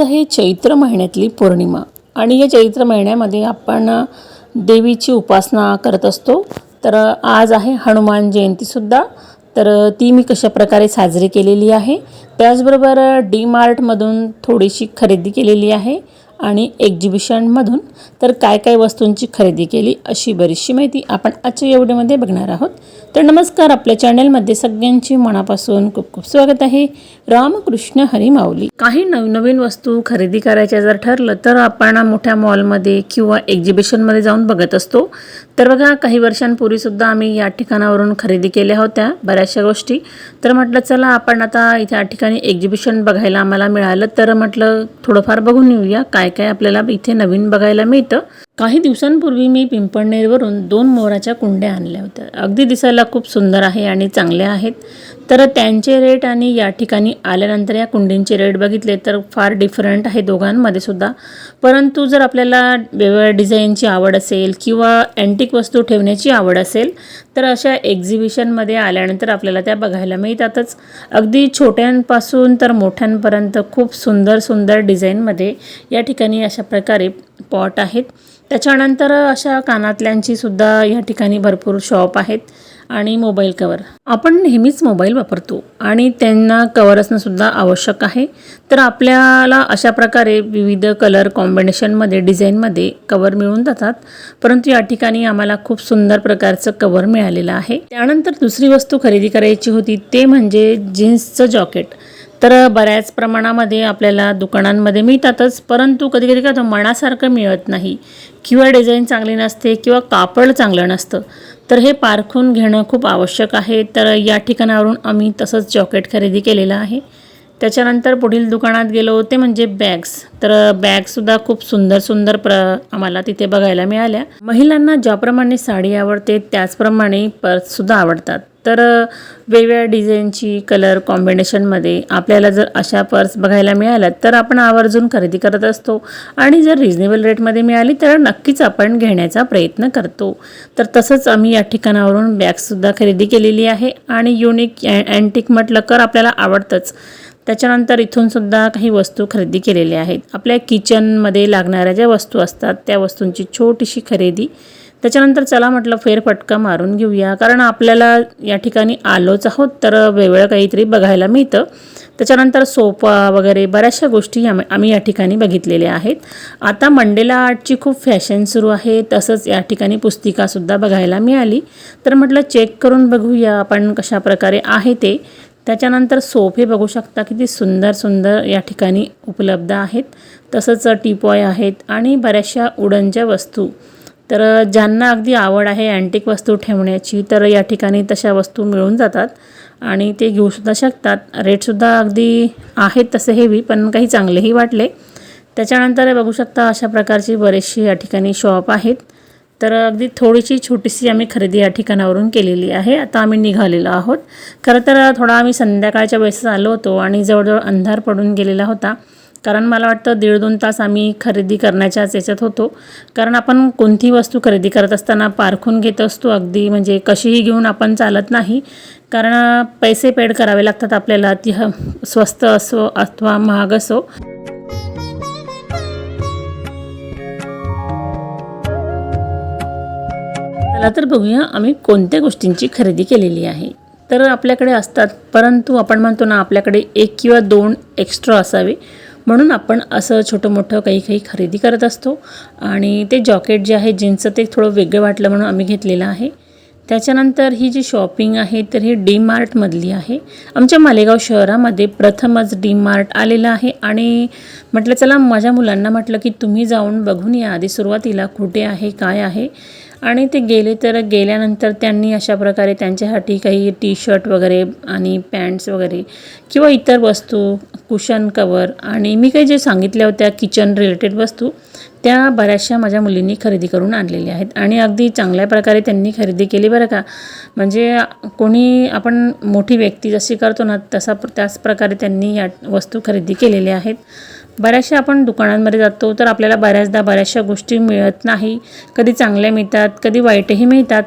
आज आहे चैत्र महिन्यातली पौर्णिमा. आणि या चैत्र महिन्यामध्ये आपण देवीची उपासना करत असतो. तर आज आहे हनुमान जयंतीसुद्धा तर ती मी कशा प्रकारे साजरी केलेली आहे त्याचबरोबर डी मार्टमधून थोडीशी खरेदी केलेली आहे आणि एक्झिबिशनमधून तर काय काय वस्तूंची खरेदी केली अशी बरीचशी माहिती आपण आजच्या एवढ्यामध्ये बघणार आहोत. तर नमस्कार आपल्या चॅनलमध्ये सगळ्यांची मनापासून खूप खूप स्वागत आहे. रामकृष्ण हरी माऊली. काही नवनवीन वस्तू खरेदी करायच्या जर ठरलं तर आपण मोठ्या मॉलमध्ये किंवा एक्झिबिशनमध्ये जाऊन बघत असतो. तर बघा काही वर्षांपूर्वीसुद्धा आम्ही या ठिकाणावरून खरेदी केल्या होत्या बऱ्याचशा गोष्टी. तर म्हटलं चला आपण आता इथे या ठिकाणी एक्झिबिशन बघायला आम्हाला मिळालं. तर म्हटलं थोडंफार बघून येऊया काय काय आपल्याला इथे नवीन बघायला मिळतं. काही दिवसांपूर्वी मी पिंपळनेरवरून दोन मोराच्या कुंड्या आणल्या होत्या. अगदी दिसायला खूप सुंदर आहे आणि चांगल्या आहेत. तर त्यांचे रेट आणि या ठिकाणी आल्यानंतर या कुंडींचे रेट बघितले तर फार डिफरंट आहे दोघांमध्ये सुद्धा. परंतु जर आपल्याला वेगवेगळ्या डिझाईनची आवड असेल किंवा अँटिक वस्तू ठेवण्याची आवड असेल तर अशा एक्झिबिशनमध्ये आल्यानंतर आपल्याला त्या बघायला मिळतातच. अगदी छोट्यांपासून तर मोठ्यांपर्यंत खूप सुंदर सुंदर डिझाईनमध्ये या ठिकाणी अशा प्रकारे पॉट आहेत. त्याच्यानंतर अशा कानातल्यांची सुद्धा या ठिकाणी भरपूर शॉप आहेत आणि मोबाईल कवर आपण नेहमीच मोबाईल वापरतो आणि त्यांना कवर असणंसुद्धा आवश्यक आहे. तर आपल्याला अशा प्रकारे विविध कलर कॉम्बिनेशनमध्ये डिझाईनमध्ये कवर मिळून जातात. परंतु या ठिकाणी आम्हाला खूप सुंदर प्रकारचं कवर मिळालेलं आहे. त्यानंतर दुसरी वस्तू खरेदी करायची होती ते म्हणजे जीन्सचं जॉकेट तर बऱ्याच प्रमाणामध्ये आपल्याला दुकानांमध्ये मिळतातच परंतु कधी कधी काय मनासारखं मिळत नाही. किंवा डिझाईन चांगली नसते किंवा कापड चांगलं नसतं. तर हे पारखून घेणं खूप आवश्यक आहे. तर या ठिकाणावरून आम्ही तसंच जॉकेट खरेदी केलेलं आहे. त्याच्यानंतर पुढील दुकानात गेलो ते म्हणजे बॅग्स. तर बॅगसुद्धा खूप सुंदर सुंदर प्र आम्हाला तिथे बघायला मिळाल्या. महिलांना ज्याप्रमाणे साडी आवडते त्याचप्रमाणे पर्ससुद्धा आवडतात. तर वेगवेगळ्या डिझाईनची कलर कॉम्बिनेशनमध्ये आपल्याला जर अशा पर्स बघायला मिळाल्या तर आपण आवर्जून खरेदी करत असतो. आणि जर रिजनेबल रेटमध्ये मिळाली तर नक्कीच आपण घेण्याचा प्रयत्न करतो. तर तसंच आम्ही या ठिकाणावरून बॅगसुद्धा खरेदी केलेली आहे. आणि युनिक अँटिक म्हटलं तर आपल्याला आवडतंच. त्याच्यानंतर इथूनसुद्धा काही वस्तू खरेदी केलेल्या आहेत. आपल्या किचनमध्ये लागणाऱ्या ज्या वस्तू असतात त्या वस्तूंची छोटीशी खरेदी त्याच्यानंतर चला म्हटलं फेरफटका मारून घेऊया. कारण आपल्याला या ठिकाणी आलोच आहोत तर वेगळं काहीतरी बघायला मिळतं. त्याच्यानंतर सोफा वगैरे बऱ्याचशा गोष्टी आम आम्ही या ठिकाणी बघितलेल्या आहेत. आता मंडेला आर्टची खूप फॅशन सुरू आहे तसंच या ठिकाणी पुस्तिकासुद्धा बघायला मिळाली. तर म्हटलं चेक करून बघूया आपण कशा प्रकारे आहे ते. त्याच्यानंतर सोफे बघू शकता किती सुंदर सुंदर या ठिकाणी उपलब्ध आहेत. तसंच टिपॉय आहेत आणि बऱ्याचशा उडनच्या वस्तू. तर ज्यांना अगदी आवड आहे अँटिक वस्तू ठेवण्याची तर या ठिकाणी तशा वस्तू मिळून जातात. आणि ते घेऊसुद्धा शकतात. रेटसुद्धा अगदी आहेत तसे हेवी पण काही चांगलेही वाटले. त्याच्यानंतर बघू शकता अशा प्रकारची बरीचशी या ठिकाणी शॉप आहेत. तर अगदी थोडीशी छोटीशी आम्ही खरेदी या ठिकाणावरून केलेली आहे. आता आम्ही निघालेलो आहोत. खरं तर थोडा आम्ही संध्याकाळच्या वेळेस आलो होतो आणि जवळजवळ अंधार पडून गेलेला होता. कारण मला वाटतं दीड दोन तास आम्ही खरेदी करण्याच्याच याच्यात होतो. कारण आपण कोणतीही वस्तू खरेदी करत असताना पारखून घेत असतो अगदी म्हणजे कशीही घेऊन आपण चालत नाही. कारण पैसे पेड करावे लागतात आपल्याला ती स्वस्त असो अथवा महाग असो. चला तर बघूया आम्ही कोणत्या गोष्टींची खरेदी केलेली आहे. तर आपल्याकडे असतात परंतु आपण म्हणतो ना आपल्याकडे एक किंवा दोन एक्स्ट्रा असावे. म्हणून आपण असं छोटं मोठं काही काही खरेदी करत असतो. आणि ते जॉकेट जे आहे जीन्सचं ते थोडं वेगळं वाटलं म्हणून आम्ही घेतलेलं आहे. त्याच्यानंतर ही जी शॉपिंग आहे तर ही डी मार्टमधली आहे. आमच्या मालेगाव शहरामध्ये प्रथमच डी मार्ट आलेलं आहे. आणि म्हटलं चला माझ्या मुलांना म्हटलं की तुम्ही जाऊन बघून या. आधी सुरुवातीला कुठे आहे काय आहे? आणि ते गेले तर गेल्यानंतर त्यांनी अशा प्रकारे त्यांच्यासाठी काही टी शर्ट वगैरे आणि पॅन्ट्स वगैरे किंवा इतर वस्तू कुशन कवर आणि मी काही जे सांगितल्या होत्या किचन रिलेटेड वस्तू त्या बऱ्याचशा माझ्या मुलींनी खरेदी करून आणलेल्या आहेत. आणि अगदी चांगल्या प्रकारे त्यांनी खरेदी केली बरं का. म्हणजे कोणी आपण मोठी व्यक्ती जशी करतो ना तसा त्याच प्रकारे त्यांनी या वस्तू खरेदी केलेल्या आहेत. बऱ्याचशा आपण दुकानांमध्ये जातो तर आपल्याला बऱ्याचदा बऱ्याचशा गोष्टी मिळत नाही. कधी चांगल्या मिळतात कधी वाईटही मिळतात.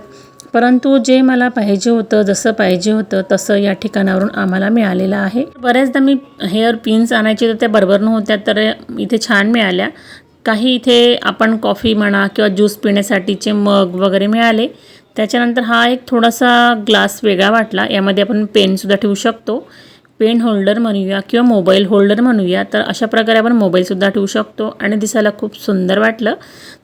परंतु जे मला पाहिजे होतं जसं पाहिजे होतं तसं या ठिकाणावरून आम्हाला मिळालेलं आहे. बऱ्याचदा मी हेअर पिन्स आणायचे तर त्या बरोबर नव्हत्या तर इथे छान मिळाल्या. काही इथे आपण कॉफी म्हणा किंवा ज्यूस पिण्यासाठीचे मग वगैरे मिळाले. त्याच्यानंतर हा एक थोडासा ग्लास वेगळा वाटला. यामध्ये आपण पेनसुद्धा ठेवू शकतो. पेन होल्डर म्हणूया किंवा मोबाईल होल्डर म्हणूया तर अशा प्रकारे आपण मोबाईलसुद्धा ठेवू शकतो आणि दिसायला खूप सुंदर वाटलं.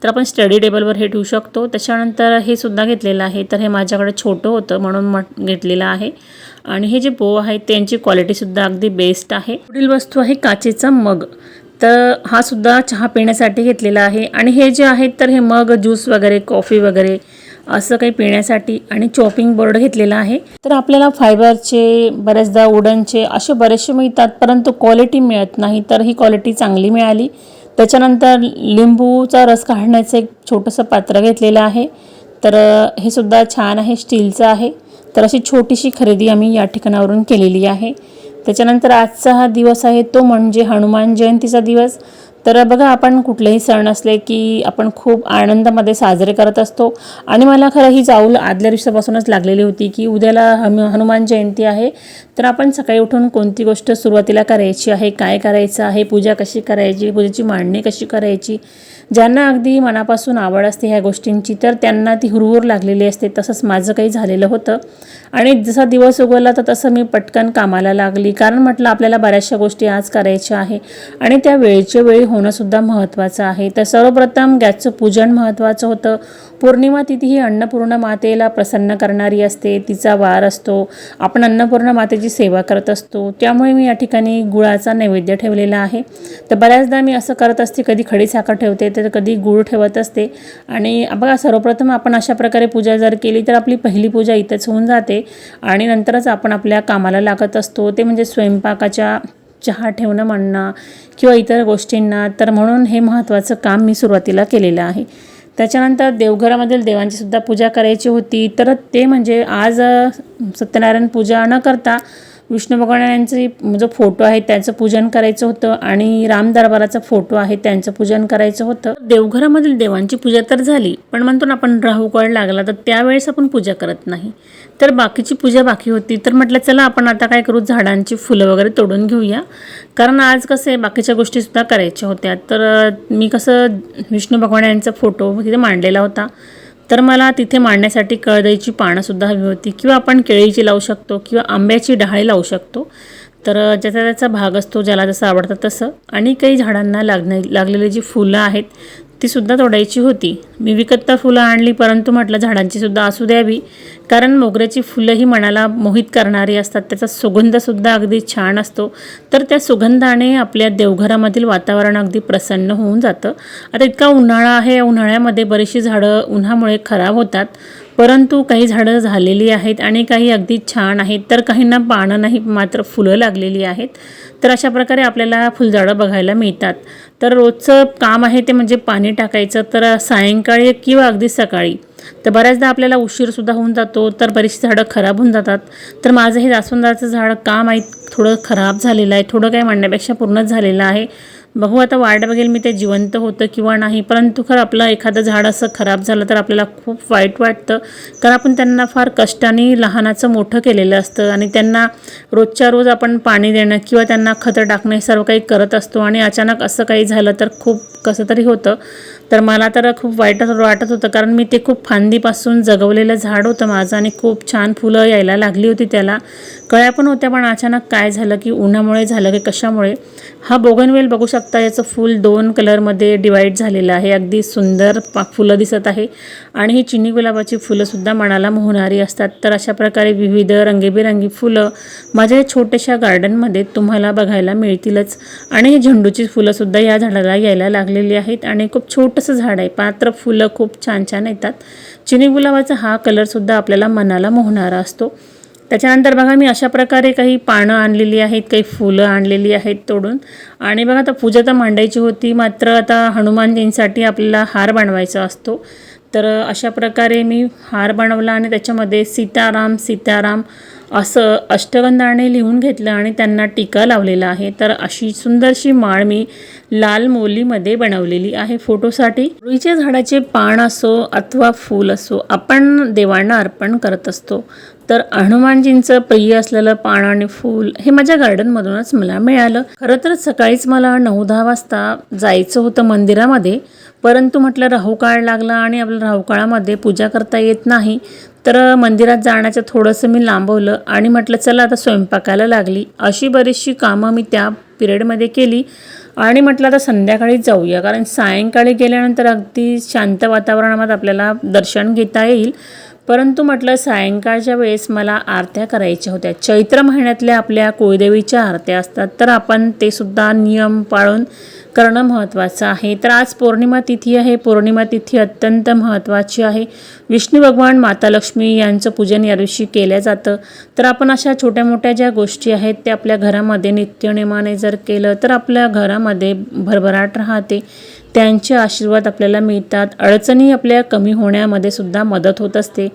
तर आपण स्टडी टेबलवर हे ठेवू शकतो. त्याच्यानंतर हे सुद्धा घेतलेलं आहे. तर हे माझ्याकडे छोटं होतं म्हणून मग घेतलेलं आहे. आणि हे जे बो आहे त्यांची क्वालिटीसुद्धा अगदी बेस्ट आहे. पुढील वस्तू आहे काचेचा मग. तर हा सुद्धा चहा पिण्यासाठी घेतलेला आहे. आणि हे जे आहेत तर हे मग ज्यूस वगैरे कॉफी वगैरे असं काही पिण्यासाठी आणि चॉपिंग बोर्ड घेतलेला आहे. तर आपल्याला फायबरचे बऱ्याचदा वुडनचे असे बरेचसे मिळतात परंतु क्वालिटी मिळत नाही तर ही क्वालिटी चांगली मिळाली. त्याच्यानंतर लिंबूचा रस काढण्याचं एक छोटंसं पात्र घेतलेलं आहे. तर हे सुद्धा छान आहे स्टीलचं आहे. तर अशी छोटीशी खरेदी आम्ही या ठिकाणावरून केलेली आहे. त्याच्यानंतर आजचा हा दिवस आहे तो म्हणजे हनुमान जयंतीचा दिवस. तर बघा आपण कुठलेही सण असले की आपण खूप आनंदामध्ये साजरे करत असतो. आणि मला खरं ही जाऊल आदल्या दिवसापासूनच लागलेली होती की उद्याला हम हनुमान जयंती आहे. तर आपण सकाळी उठून कोणती गोष्ट सुरुवातीला करायची आहे? काय करायचं आहे? पूजा कशी करायची? पूजेची मांडणी कशी करायची? ज्यांना अगदी मनापासून आवड असते ह्या गोष्टींची तर त्यांना ती हुरहुर लागलेली असते. तसंच माझं काही झालेलं होतं. आणि जसा दिवस उगवला तर तसं मी पटकन कामाला लागली. कारण म्हटलं आपल्याला बऱ्याचशा गोष्टी आज करायच्या आहे. आणि त्या वेळच्या वेळी होणंसुद्धा महत्त्वाचं आहे. तर सर्वप्रथम गॅसचं पूजन महत्त्वाचं होतं. पौर्णिमा तिथी ही अन्नपूर्ण मातेला प्रसन्न करणारी असते. तिचा वार असतो. आपण अन्नपूर्ण मातेची सेवा करत असतो. त्यामुळे मी या ठिकाणी गुळाचा नैवेद्य ठेवलेला आहे. तर बऱ्याचदा मी असं करत असते कधी खडी साखर ठेवते तर कधी गुळ ठेवत असते. आणि बघा सर्वप्रथम आपण अशा प्रकारे पूजा जर केली तर आपली पहिली पूजा इथंच होऊन जाते. आणि नंतरच आपण आपल्या कामाला लागत असतो. ते म्हणजे स्वयंपाकाच्या चहा ठेवणं म्हणणं किंवा इतर गोष्टींना तर म्हणून हे महत्त्वाचं काम मी सुरुवातीला केलेलं आहे. त्याच्यानंतर देवघरामधील देवांची सुद्धा पूजा करायची होती. तर ते म्हणजे आज सत्यनारायण पूजा न करता विष्णू भगवान यांचे जो फोटो आहे त्याचं पूजन करायचं होतं आणि राम दरबाराचा फोटो आहे त्यांचं पूजन करायचं होतं. देवघरामधील देवांची पूजा तर झाली पण म्हणतो ना आपण राहू लागला तर त्यावेळेस आपण पूजा करत नाही. तर बाकीची पूजा बाकी होती तर म्हटलं चला आपण आता काय करू झाडांची फुलं वगैरे तोडून घेऊया. कारण आज कसं आहे बाकीच्या गोष्टीसुद्धा करायच्या होत्या. तर मी कसं विष्णू भगवान यांचा फोटो तिथे मांडलेला होता. तर मला तिथे मांडण्यासाठी कळदईची पानंसुद्धा हवी होती. किंवा आपण केळीची लावू शकतो किंवा आंब्याची डहाळी लावू शकतो. तर ज्याचा त्याचा भाग असतो ज्याला जसं आवडतं तसं. आणि काही झाडांना लागणे लागलेली जी फुलं आहेत तीसुद्धा तोडायची होती. मी विकत तर फुलं आणली परंतु म्हटलं झाडांचीसुद्धा असू द्यावी. कारण मोगऱ्याची फुलं ही मनाला मोहित करणारी असतात. त्याचा सुगंधसुद्धा अगदी छान असतो. तर त्या सुगंधाने आपल्या देवघरामधील वातावरण अगदी प्रसन्न होऊन जातं. आता इतका उन्हाळा आहे. उन्हाळ्यामध्ये बरीचशी झाडं उन्हामुळे खराब होतात. परंतु काही झाडं झालेली आहेत आणि काही अगदी छान आहेत. तर काहींना पानं नाही मात्र फुलं लागलेली आहेत. तर अशा प्रकारे आपल्याला फुलझाडं बघायला मिळतात. तर रोजचं काम आहे ते म्हणजे पाणी टाकायचं तर सायंकाळी किंवा अगदी सकाळी. तर बऱ्याचदा आपल्याला उशीरसुद्धा होऊन जातो तर बरीचशी झाडं खराब होऊन जातात. तर माझं हे जास्वंदाचं झाड काम आहे थोडं खराब झालेलं आहे थोडं काय म्हणण्यापेक्षा पूर्णच झालेलं आहे. बघू आता वाट बघेल मी ते जिवंत होतं किंवा नाही परंतु खरं आपलं एखादं झाड असं खराब झालं तर आपल्याला खूप वाईट वाटतं. कारण आपण त्यांना फार कष्टाने लहानाचं मोठं केलेलं असतं आणि त्यांना रोजच्या रोज आपण पाणी देणं किंवा त्यांना खतं टाकणं हे सर्व काही करत असतो आणि अचानक असं काही झालं तर खूप कसं तरी होतं. तर मला तर खूप वाईट वाटत होतं कारण मी ते खूप फांदीपासून जगवलेलं झाड होतं माझं आणि खूप छान फुलं यायला लागली होती त्याला. कळ्या पण होत्या पण अचानक काय झालं की उन्हामुळे झालं की कशामुळे? हा बोगनवेल बघू शकता याचं फूल दोन कलरमध्ये डिवाईड झालेलं आहे. अगदी सुंदर पा फुलं दिसत आहे. आणि ही चिनी गुलाबाची फुलंसुद्धा मनाला मोहणारी असतात. तर अशा प्रकारे विविध रंगीबेरंगी फुलं माझ्या छोट्याशा गार्डनमध्ये तुम्हाला बघायला मिळतीलच. आणि ही झेंडूची फुलंसुद्धा या झाडाला यायला लागलेली आहेत. आणि खूप छोटंसं झाड आहे. पात्र फुलं खूप छान छान येतात. चिनी गुलाबाचा हा कलरसुद्धा आपल्याला मनाला मोहणारा असतो. त्याच्यानंतर बघा मी अशा प्रकारे काही पानं आणलेली आहेत काही फुलं आणलेली आहेत तोडून. आणि बघा आता पूजा तर मांडायची होती मात्र आता हनुमानजींसाठी आपल्याला हार बनवायचा असतो. तर अशा प्रकारे मी हार बनवला आणि त्याच्यामध्ये सीताराम सीताराम असं अष्टगंधाने लिहून घेतलं आणि त्यांना टीका लावलेला आहे. तर अशी सुंदरशी माळ मी लाल मोलीमध्ये बनवलेली आहे. फोटोसाठी रुईच्या झाडाचे पान असो अथवा फूल असो आपण देवांना अर्पण करत असतो. तर हनुमानजींचं प्रिय असलेलं पान आणि फूल हे माझ्या गार्डनमधूनच मला मिळालं. खरं तर सकाळीच मला नऊ दहा वाजता जायचं होतं मंदिरामध्ये. परंतु म्हटलं राहूकाळ लागला आणि आपल्या राहूकाळामध्ये पूजा करता येत नाही तर मंदिरात जाण्याचं थोडंसं मी लांबवलं आणि म्हटलं चला आता स्वयंपाकाला लागली. अशी बरीचशी कामं मी त्या पिरियडमध्ये केली आणि म्हटलं आता संध्याकाळी जाऊया. कारण सायंकाळी गेल्यानंतर अगदी शांत वातावरणामध्ये आपल्याला दर्शन घेता येईल. परंतु म्हटलं सायंकाळच्या वेळेस मला आरत्या करायच्या होत्या. चैत्र महिन्यातल्या आपल्या कुळदेवीच्या आरत्या असतात तर आपण ते सुद्धा नियम पाळून करणं महत्त्वाचं आहे. तर आज पौर्णिमा तिथी आहे. पौर्णिमा तिथी अत्यंत महत्त्वाची आहे. विष्णू भगवान माता लक्ष्मी यांचं पूजन या दिवशी केलं जातं. तर आपण अशा छोट्या मोठ्या ज्या गोष्टी आहेत त्या आपल्या घरामध्ये नित्यनेमाने जर केलं तर आपल्या घरामध्ये भरभराट राहते. त्यांचे आशीर्वाद आपल्याला मिळतात. अडचणी आपल्या कमी होण्यामध्ये सुद्धा मदत होत असते.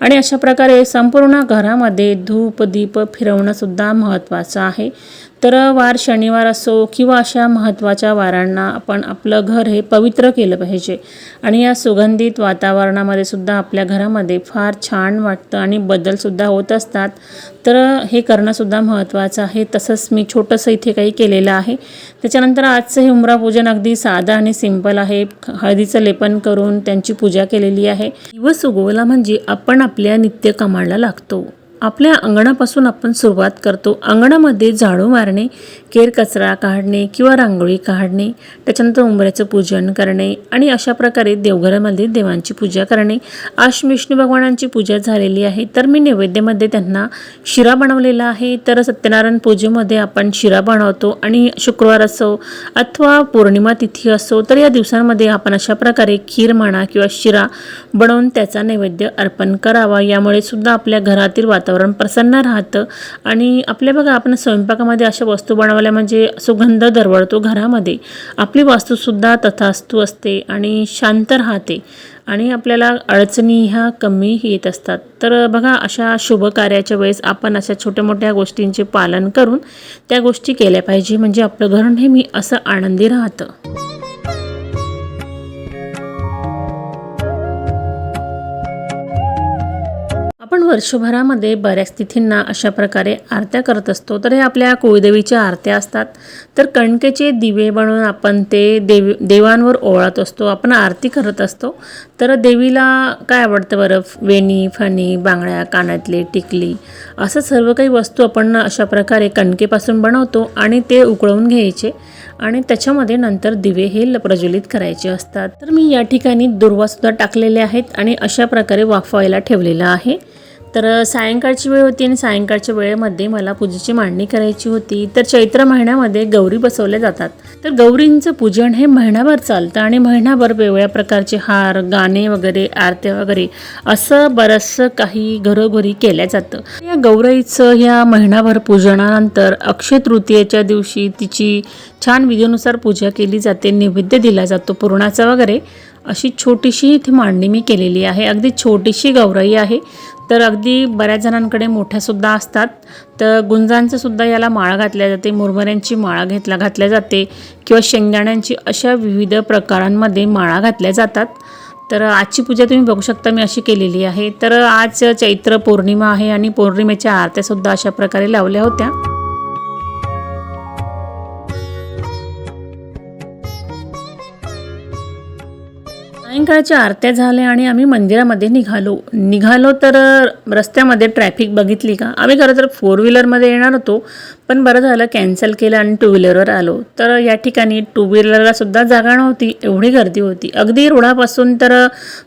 आणि अशा प्रकारे संपूर्ण घरामध्ये धूप दीप फिरवणं सुद्धा महत्त्वाचं आहे. तर वार शनिवार असो किंवा अशा महत्त्वाच्या वारांना आपण आपलं घर हे पवित्र केलं पाहिजे. आणि या सुगंधित वातावरणामध्ये सुद्धा आपल्या घरामध्ये फार छान वाटतं आणि बदलसुद्धा होत असतात. तर हे करणंसुद्धा महत्त्वाचं आहे. तसंच मी छोटंसं इथे काही केलेलं आहे. त्याच्यानंतर आजचं हे उमरा पूजन अगदी साधं आणि सिंपल आहे. हळदीचं लेपन करून त्यांची पूजा केलेली आहे. दिवस उगवला म्हणजे आपण आपल्या नित्यकामाला लागतो. आपल्या अंगणापासून आपण सुरुवात करतो. अंगणामध्ये झाडू मारणे केर कचरा काढणे किंवा रांगोळी काढणे त्याच्यानंतर उंबऱ्याचं पूजन करणे आणि अशा प्रकारे देवघरामध्ये देवांची पूजा करणे. आज विष्णू भगवानांची पूजा झालेली आहे तर मी नैवेद्यामध्ये त्यांना शिरा बनवलेला आहे. तर सत्यनारायण पूजेमध्ये आपण शिरा बनवतो आणि शुक्रवार असो अथवा पौर्णिमा तिथी असो तर या दिवसांमध्ये आपण अशा प्रकारे खीर म्हणा किंवा शिरा बनवून त्याचा नैवेद्य अर्पण करावा. यामुळे सुद्धा आपल्या घरातील वातावरण वातावरण प्रसन्न राहतं. आणि आपल्या बघा आपण स्वयंपाकामध्ये अशा वस्तू बनवल्या म्हणजे सुगंध दरवळतो घरामध्ये. आपली वास्तूसुद्धा तथास्तू असते आणि शांत राहते आणि आपल्याला अडचणी ह्या कमी येत असतात. तर बघा अशा शुभ कार्याच्या वेळेस आपण अशा छोट्या मोठ्या गोष्टींचे पालन करून त्या गोष्टी केल्या पाहिजे. म्हणजे आपलं घर नेहमी असं आनंदी राहतं. वर्षभरामध्ये बऱ्याच तिथींना अशा प्रकारे आरत्या करत असतो. तर हे आपल्या कुळदेवीच्या आरत्या असतात. तर कणकेचे दिवे बनवून आपण ते देव देवांवर ओवाळत असतो. आपण आरती करत असतो. तर देवीला काय आवडतं बरं? वेणी फणी बांगड्या कानातले टिकली असं सर्व काही वस्तू आपण अशा प्रकारे कणकेपासून बनवतो आणि ते उकळवून घ्यायचे आणि त्याच्यामध्ये नंतर दिवे हे ल- प्रज्वलित करायचे असतात. तर मी या ठिकाणी दुर्वासुद्धा टाकलेले आहेत आणि अशा प्रकारे वाफवायला ठेवलेलं आहे. तर सायंकाळची वेळ होती आणि सायंकाळच्या वेळेमध्ये मला पूजेची मांडणी करायची होती. तर चैत्र महिन्यामध्ये गौरी बसवल्या जातात. तर गौरींचं पूजन हे महिनाभर चालतं आणि महिनाभर वेगवेगळ्या प्रकारचे हार गाणे वगैरे आरत्या वगैरे असं बरंचसं काही घरोघरी केल्या जातं. या गौराईचं ह्या महिनाभर पूजनानंतर अक्षय तृतीयेच्या दिवशी तिची छान विधीनुसार पूजा केली जाते नैवेद्य दिला जातो पुरणाचा वगैरे अशी छोटीशी इथे मांडणी मी केलेली आहे. अगदी छोटीशी गौराई आहे. तर अगदी बऱ्याच जणांकडे मोठ्यासुद्धा असतात. तर गुंजांचंसुद्धा याला माळा घातल्या जाते मुरमुऱ्यांची माळा घेतला घातल्या जाते किंवा शेंगदाण्यांची अशा विविध प्रकारांमध्ये माळा घातल्या जातात. तर आजची पूजा तुम्ही बघू शकता मी अशी केलेली आहे. तर आज चैत्र पौर्णिमा आहे आणि पौर्णिमेच्या आरत्यासुद्धा अशा प्रकारे लावल्या होत्या. सायंकाळच्या आरत्या झाल्या आणि आम्ही मंदिरामध्ये निघालो. निघालो तर रस्त्यामध्ये ट्रॅफिक बघितली का? आम्ही खरं तर फोर व्हीलरमध्ये येणार होतो पण बरं झालं कॅन्सल केलं आणि टू व्हीलरवर आलो. तर या ठिकाणी टू व्हीलरला सुद्धा जागा नव्हती एवढी गर्दी होती. अगदी रोडापासून तर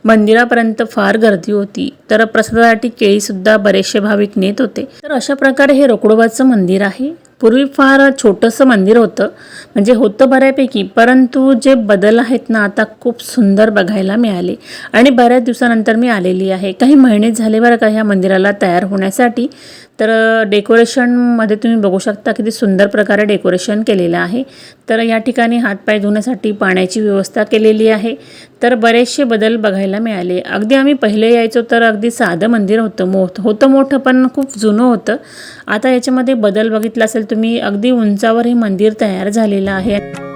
मंदिरापर्यंत फार गर्दी होती. तर प्रसादासाठी केळीसुद्धा बरेचसे भाविक नेत होते. तर अशा प्रकारे हे रोकडोबाचं मंदिर आहे. पूर्वी फार छोटंसं मंदिर होतं. म्हणजे होतं बऱ्यापैकी परंतु जे बदल आहेत ना आता खूप सुंदर बघायला मिळाले. आणि बऱ्याच दिवसानंतर मी आलेली आहे. काही महिने झाले बरं का ह्या मंदिराला तयार होण्यासाठी. तर डेकोरेशनमध्ये तुम्ही बघू शकता किती सुंदर प्रकारे डेकोरेशन केलेलं आहे. तर या ठिकाणी हातपाय धुण्यासाठी पाण्याची व्यवस्था केलेली आहे. तर बरेचसे बदल बघायला मिळाले. अगदी आम्ही पहिले यायचो तर अगदी साधं मंदिर होतं मोठ होतं मोठं पण खूप जुनं होतं. आता याच्यामध्ये बदल बघितला असेल तुम्ही अगदी उंचावर हे मंदिर तयार झालेलं आहे.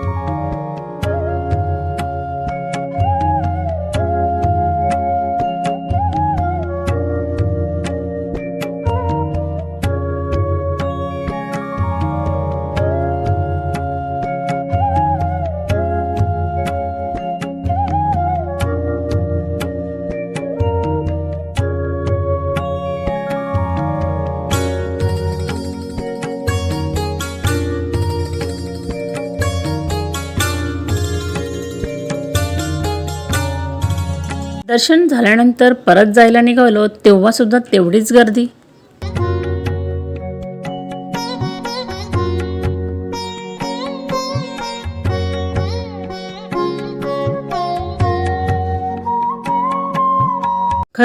दर्शन झाल्यानंतर परत जायला निघालो तेव्हा सुद्धा तेवढीच गर्दी.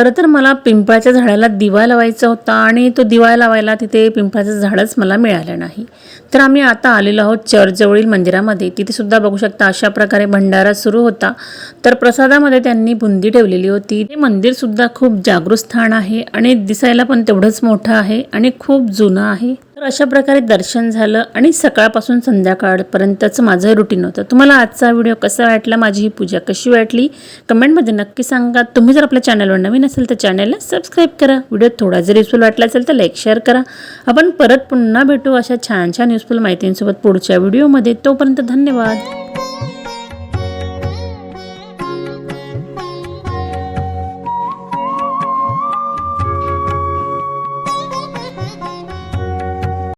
खरं तर मला पिंपळाच्या झाडाला दिवा लावायचा होता आणि तो दिवा लावायला तिथे पिंपळाचं झाडच मला मिळालं नाही. तर आम्ही आता आलेलो आहोत चर्चजवळील मंदिरामध्ये. तिथे सुद्धा बघू शकता अशा प्रकारे भंडारा सुरू होता. तर प्रसादामध्ये त्यांनी बुंदी ठेवलेली होती. ते मंदिर सुद्धा खूप जागृत स्थान आहे आणि दिसायला पण तेवढंच मोठं आहे आणि खूप जुनं आहे. तर अशा प्रकारे दर्शन झालं आणि सकाळपासून संध्याकाळपर्यंतचं माझं रुटीन होतं. तुम्हाला आजचा व्हिडिओ कसा वाटला? माझी ही पूजा कशी वाटली? कमेंटमध्ये नक्की सांगा. तुम्ही जर आपल्या चॅनलवर नवीन असेल तर चॅनलला सबस्क्राईब करा. व्हिडिओ थोडा जर युजफुल वाटला असेल तर लाईक शेअर करा. आपण परत पुन्हा भेटू अशा छान छान युजफुल माहितींसोबत पुढच्या व्हिडिओमध्ये तोपर्यंत धन्यवाद.